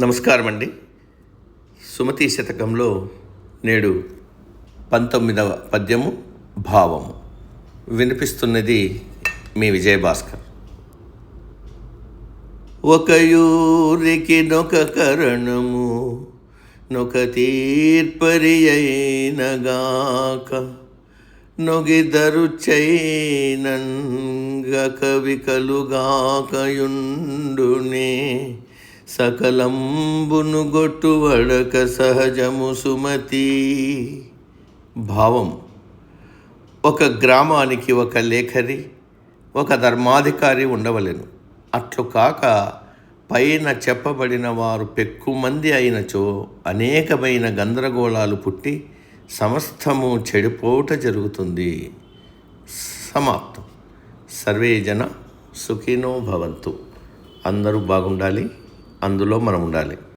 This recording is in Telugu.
నమస్కారం అండి సుమతి శతకంలో నేడు పంతొమ్మిదవ పద్యము భావము. వినిపిస్తున్నది మీ విజయభాస్కర్. ఒక యూరికి నొక కరణము నొక తీర్పరి అయినగాక నొగిదరు చైనంగ కవికలుగాకయుండునే సకలంబును గొట్టువడక సహజము సుమతి. భావం. ఒక గ్రామానికి ఒక లేఖరి ఒక ధర్మాధికారి ఉండవలెను. అట్లు కాక పైన చెప్పబడిన వారు పెక్కుమంది అయినచో అనేకమైన గందరగోళాలు పుట్టి సమస్తము చెడిపోట జరుగుతుంది. సమాప్తం. సర్వే జన సుఖినో భవంతు. అందరూ బాగుండాలి. అందులో మనం ఉండాలి.